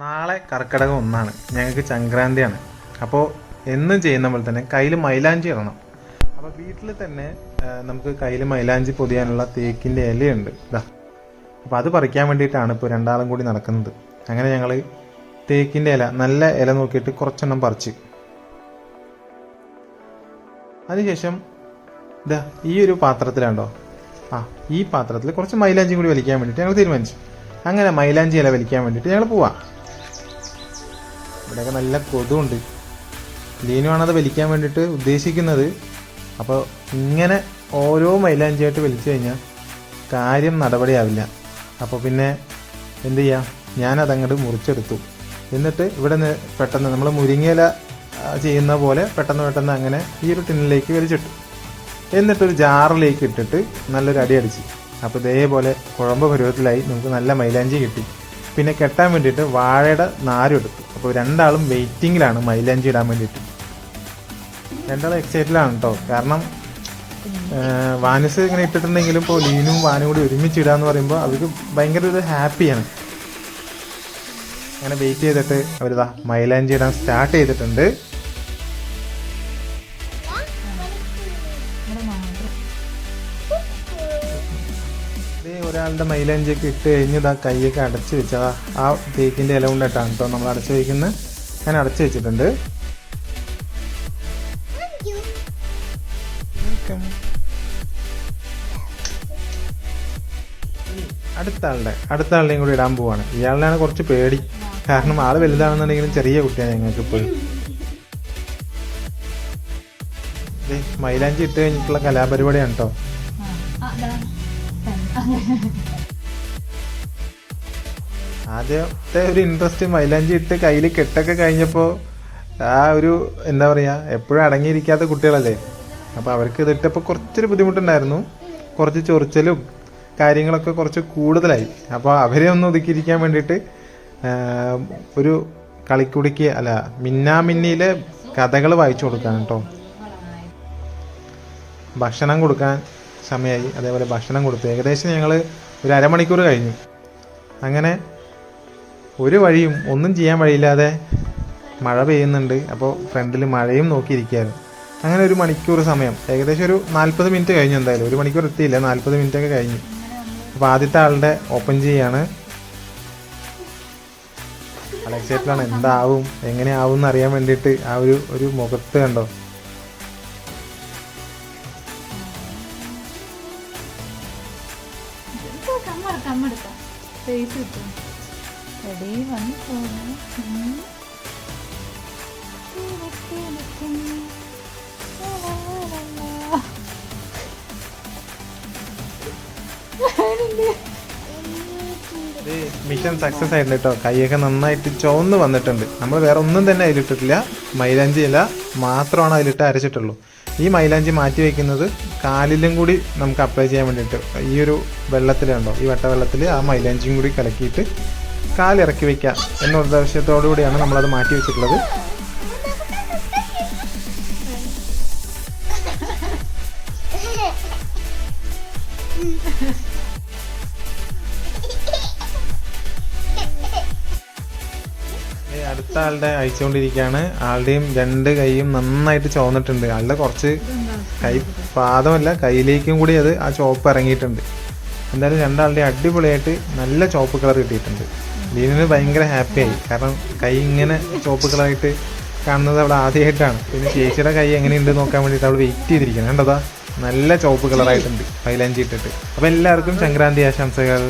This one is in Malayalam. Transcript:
നാളെ കർക്കിടകം ഒന്നാണ്. ഞങ്ങൾക്ക് സംക്രാന്തിയാണ്. അപ്പോൾ എന്നും ചെയ്യുന്ന പോലെ തന്നെ കയ്യിൽ മൈലാഞ്ചി ഇടണം. അപ്പോൾ വീട്ടിൽ തന്നെ നമുക്ക് കയ്യിൽ മൈലാഞ്ചി പൊതിയാനുള്ള തേക്കിന്റെ ഇലയുണ്ട്. ഇതാ അപ്പോൾ അത് പറിക്കാൻ വേണ്ടിയിട്ടാണ് ഇപ്പോൾ രണ്ടാളും കൂടി നടക്കുന്നത്. അങ്ങനെ ഞങ്ങൾ തേക്കിന്റെ ഇല നല്ല ഇല നോക്കിയിട്ട് കുറച്ചെണ്ണം പറിച്ച്. അതിനുശേഷം ഇതാ ഈ ഒരു പാത്രത്തിലാണ്ടോ? ആ ഈ പാത്രത്തിൽ കുറച്ച് മൈലാഞ്ചി കൂടി വലിക്കാൻ വേണ്ടിയിട്ട് ഞങ്ങൾ തീരുമാനിച്ചു. അങ്ങനെ മൈലാഞ്ചി ഇല വലിക്കാൻ വേണ്ടിയിട്ട് ഞങ്ങൾ പോവാം. ഇവിടെയൊക്കെ നല്ല കൊതുണ്ട് അത് വലിക്കാൻ വേണ്ടിയിട്ട് ഉദ്ദേശിക്കുന്നത്. അപ്പോൾ ഇങ്ങനെ ഓരോ മൈലാഞ്ചിയായിട്ട് വലിച്ചു കഴിഞ്ഞാൽ കാര്യം നടപടിയാവില്ല. അപ്പോൾ പിന്നെ എന്ത് ചെയ്യുക ഞാനതങ്ങോട്ട് മുറിച്ചെടുത്തു. എന്നിട്ട് ഇവിടെ പെട്ടെന്ന് നമ്മൾ മുരിങ്ങയില ചെയ്യുന്ന പോലെ പെട്ടെന്ന് പെട്ടെന്ന് അങ്ങനെ ഈ ഒരു ടിന്നിലേക്ക് വലിച്ചിട്ടു. എന്നിട്ടൊരു ജാറിലേക്ക് ഇട്ടിട്ട് നല്ലൊരു അടി അടിച്ച്. അപ്പോൾ ഇതേപോലെ കുഴമ്പ് പരുവത്തിലായി നമുക്ക് നല്ല മൈലാഞ്ചി കിട്ടി. പിന്നെ കെട്ടാൻ വേണ്ടിയിട്ട് വാഴയുടെ നാരും എടുത്തു അപ്പോൾ രണ്ടാളും വെയിറ്റിങ്ങിലാണ് മൈലാഞ്ചി ഇടാൻ വേണ്ടിയിട്ട്. രണ്ടാളും എക്സൈറ്റിലാണ് കേട്ടോ കാരണം വാനസ് ഇങ്ങനെ ഇട്ടിട്ടുണ്ടെങ്കിലും ഇപ്പോൾ ലീനും വാനും കൂടി ഒരുമിച്ച് ഇടാന്ന് പറയുമ്പോൾ അവർക്ക് ഭയങ്കര ഒരു ഹാപ്പിയാണ്. അങ്ങനെ വെയിറ്റ് ചെയ്തിട്ട് അവരിതാ മൈലാഞ്ചി ഇടാൻ സ്റ്റാർട്ട് ചെയ്തിട്ടുണ്ട്. ഒരാളുടെ മൈലാഞ്ചിയൊക്കെ ഇട്ട് കഴിഞ്ഞ് ഇതാ കൈയൊക്കെ അടച്ചു വെച്ചതാ ആ തേക്കിന്റെ ഇല കൊണ്ടിട്ടാണ് കേട്ടോ നമ്മൾ അടച്ചു വയ്ക്കുന്നത് ഞാൻ അടച്ചു വെച്ചിട്ടുണ്ട്. അടുത്ത ആളുടെ അടുത്ത ആളുടെയും കൂടി ഇടാൻ പോവാണ്. ഇയാളിനാണ് കുറച്ച് പേടി. കാരണം ആൾ വലുതാണെന്നുണ്ടെങ്കിലും ചെറിയ കുട്ടിയാണ് ഞങ്ങൾക്ക് ഇപ്പോൾ മൈലാഞ്ചി ഇട്ട് കഴിഞ്ഞിട്ടുള്ള കലാപരിപാടിയാണ് കേട്ടോ. ആദ്യത്തെ ഒരു ഇൻട്രസ്റ്റ് മൈലാഞ്ചി ഇട്ട് കയ്യിൽ കെട്ടൊക്കെ കഴിഞ്ഞപ്പോൾ ആ ഒരു എന്താ പറയുക എപ്പോഴും അടങ്ങിയിരിക്കാത്ത കുട്ടികളല്ലേ? അപ്പോൾ അവർക്ക് ഇതിട്ടപ്പോൾ കുറച്ചൊരു ബുദ്ധിമുട്ടുണ്ടായിരുന്നു. കുറച്ച് ചൊറിച്ചലും കാര്യങ്ങളൊക്കെ കുറച്ച് കൂടുതലായി. അപ്പോൾ അവരെ ഒന്ന് ഒതുക്കിയിരിക്കാൻ വേണ്ടിയിട്ട് ഒരു കളിക്കുടിക്ക് അല്ല മിന്നാമിന്നിയിലെ കഥകൾ വായിച്ചു കൊടുക്കാൻ കേട്ടോ. ഭക്ഷണം കൊടുക്കാൻ സമയമായി അതേപോലെ ഭക്ഷണം കൊടുത്തു. ഏകദേശം ഞങ്ങൾ ഒരു അരമണിക്കൂർ കഴിഞ്ഞു. അങ്ങനെ ഒരു വഴിയും ഒന്നും ചെയ്യാൻ വഴിയില്ലാതെ മഴ പെയ്യുന്നുണ്ട്. അപ്പോൾ ഫ്രണ്ടിൽ മഴയും നോക്കിയിരിക്കുകയായിരുന്നു അങ്ങനെ ഒരു മണിക്കൂർ സമയം. ഏകദേശം ഒരു നാൽപ്പത് മിനിറ്റ് കഴിഞ്ഞു എന്തായാലും. ഒരു മണിക്കൂർ എത്തിയില്ല. നാൽപ്പത് മിനിറ്റ് ഒക്കെ കഴിഞ്ഞു. അപ്പോൾ ആദ്യത്തെ ആളുടെ ഓപ്പൺ ചെയ്യാണ്. അലക്സേറ്റിലാണ് എന്താവും എങ്ങനെയാവും എന്ന് അറിയാൻ വേണ്ടിയിട്ട് ആ ഒരു ഒരു മുഖത്ത് കണ്ടോ? മിഷൻ സക്സസ് ആയിട്ടുണ്ട് കേട്ടോ. കൈയൊക്കെ നന്നായിട്ട് ചുവന്ന് വന്നിട്ടുണ്ട്. നമ്മൾ വേറെ ഒന്നും തന്നെ അതിലിട്ടിട്ടില്ല. മൈലാഞ്ചി ഇല മാത്രമാണ് അതിലിട്ട് അരച്ചിട്ടുള്ളൂ. ഈ മൈലാഞ്ചി മാറ്റി വയ്ക്കുന്നത് കാലിലും കൂടി നമുക്ക് അപ്ലൈ ചെയ്യാൻ വേണ്ടിയിട്ട്. ഈ ഒരു വെള്ളത്തിലുണ്ടോ ഈ വട്ടവെള്ളത്തിൽ ആ മൈലാഞ്ചിയും കൂടി കലക്കിയിട്ട് കാലിറക്കി വയ്ക്കുക എന്ന ഉദ്ദേശത്തോടു കൂടിയാണ് നമ്മളത് മാറ്റി വെച്ചിട്ടുള്ളത്. അടുത്ത ആളുടെ അയച്ചുകൊണ്ടിരിക്കുകയാണ് ആളുടെയും രണ്ട് കൈയും നന്നായിട്ട് ചുവന്നിട്ടുണ്ട്. ആളുടെ കുറച്ച് കൈ പാദമല്ല കയ്യിലേക്കും കൂടി അത് ആ ചോപ്പ് ഇറങ്ങിയിട്ടുണ്ട്. എന്തായാലും രണ്ടാളുടെ അടിപൊളിയായിട്ട് നല്ല ചോപ്പ് കളർ കിട്ടിയിട്ടുണ്ട്. ലീനിന് ഭയങ്കര ഹാപ്പിയായി. കാരണം കൈ ഇങ്ങനെ ചോപ്പ് കളറായിട്ട് കാണുന്നത് അവിടെ ആദ്യമായിട്ടാണ്. പിന്നെ ചേച്ചിയുടെ കൈ എങ്ങനെയുണ്ട് നോക്കാൻ വേണ്ടിയിട്ട് അവൾ വെയിറ്റ് ചെയ്തിരിക്കുന്നത് കണ്ടതാ നല്ല ചോപ്പ് കളറായിട്ടുണ്ട്. മൈലാഞ്ചി ഇട്ടിട്ട്. അപ്പോൾ എല്ലാവർക്കും സംക്രാന്തി ആശംസകൾ.